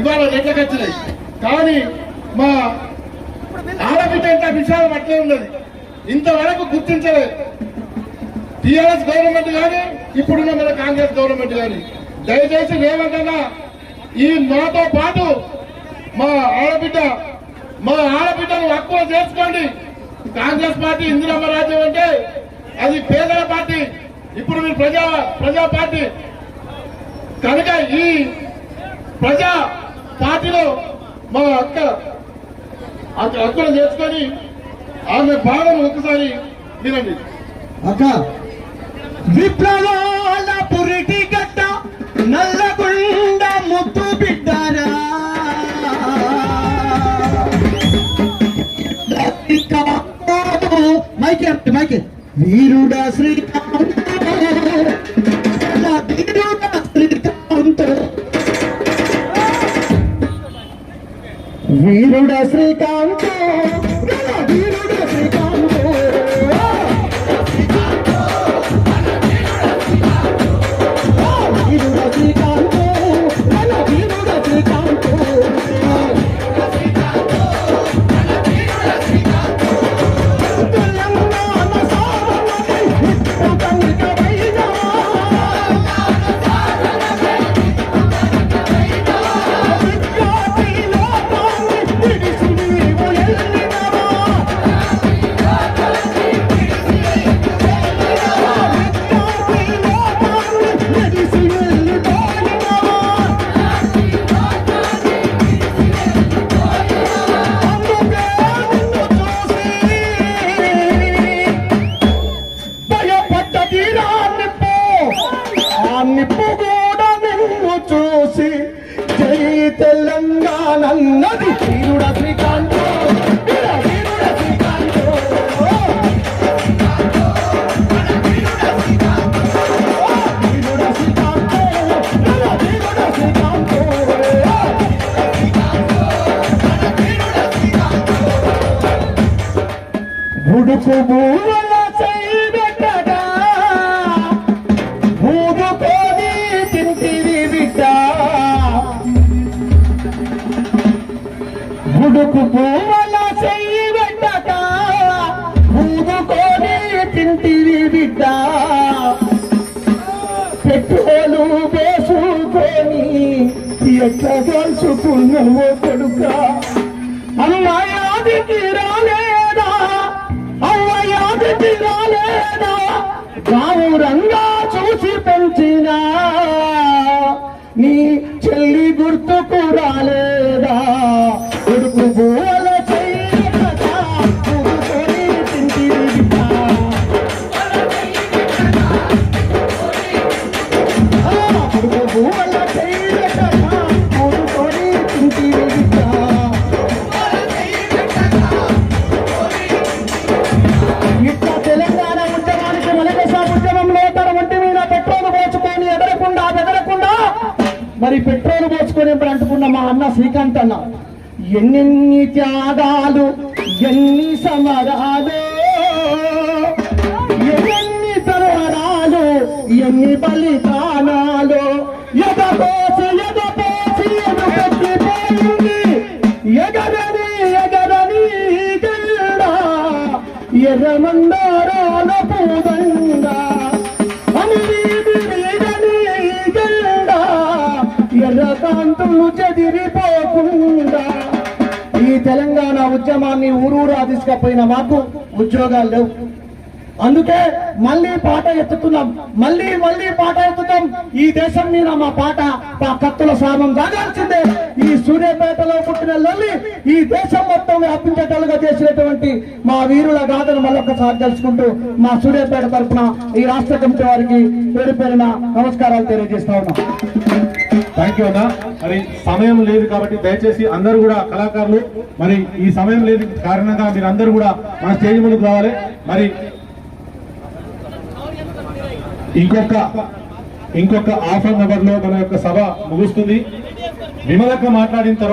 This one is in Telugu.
ఇవాళ రెట్లకి వచ్చినాయి కానీ మా ఆడబిడ్డ ఎంత విషయాలు అట్లే ఉన్నది. ఇంతవరకు గుర్తించలేదు. టీఆర్ఎస్ గవర్నమెంట్ కానీ ఇప్పుడున్న మన కాంగ్రెస్ గవర్నమెంట్ కానీ. దయచేసి రేవంత్ అన్న ఈ మాతో పాటు మా ఆడబిడ్డ మా ఆడబిడ్డను అక్కువ చేసుకోండి. కాంగ్రెస్ పార్టీ ఇందిరమ్మ రాజ్యం అంటే అది పేదల పార్టీ. ఇప్పుడు మీరు ప్రజా ప్రజా పార్టీ. కనుక ఈ ప్రజా పార్టీలో మా అక్క అక్క- చేసుకొని ఆమె భాగం ఒకసారి వినండి. అక్క విప్లవాల పురిటి గట్ట నల్లగుండ ముత్తు బిడ్డారా? మైకే మైకే వీరుడా శ్రీకాంత్ వీరుడా. వీరుడ శ్రీకాంత వీరుడ శ్రీకాంత్. తెలంగాణ అన్నది వీరుడ శ్రీకాంత్ ఉడుకు వీరుడ ఉడుకు భూముల చేయబెట్టగా పూదుకొని తింటివి బిడ్డ. పెట్టుకోలు వేసుకొని ఎట్లా కలుసుకున్నావో కొడుక. అమ్మాయాదికి రాలేదా? అమ్మాయాదికి రాలేదా? గౌరంగా చూసి పెంచినా. నీ చెల్లి గుర్తుకు రాలేదా? మరి పెట్రోల్ పోసుకొని ఇప్పుడు అంటుకున్న మా అన్న శ్రీకాంత్ అన్న ఎన్నెన్ని త్యాగాలు ఎన్ని సమరాలు ఎన్ని తరవరాలు ఎన్ని బలిదానాలు ఎదపోసి తెలంగాణ ఉద్యమాన్ని ఊరూరా తీసుకపోయిన మాకు ఉద్యోగాలు లేవు. అందుకే మళ్ళీ పాట ఎత్తుతున్నాం. మళ్ళీ మళ్ళీ పాట ఎత్తుతాం. ఈ దేశం మీద మా పాట మా కత్తుల సామం సాగాల్సిందే ఈ సూర్యపేటలో పుట్టిన లొల్లి ఈ దేశం మొత్తం వ్యాపించేటలుగా చేసినటువంటి మా వీరుల గాథను మళ్ళొక్కసారి తెలుసుకుంటూ మా సూర్యపేట తరఫున ఈ రాష్ట్ర కమిటీ వారికి పేరు పేరున నమస్కారాలు తెలియజేస్తా ఉన్నాం. థ్యాంక్ యూ మరి సమయం లేదు కాబట్టి దయచేసి అందరూ కూడా కళాకారులు మరి ఈ సమయం లేదు కారణంగా మీరు అందరూ కూడా మన స్టేజ్ ముందుకు రావాలి. మరి ఇంకొక ఇంకొక హాఫ్ అన్ అవర్లో మన యొక్క సభ ముగుస్తుంది. విమలక్క మాట్లాడిన తర్వాత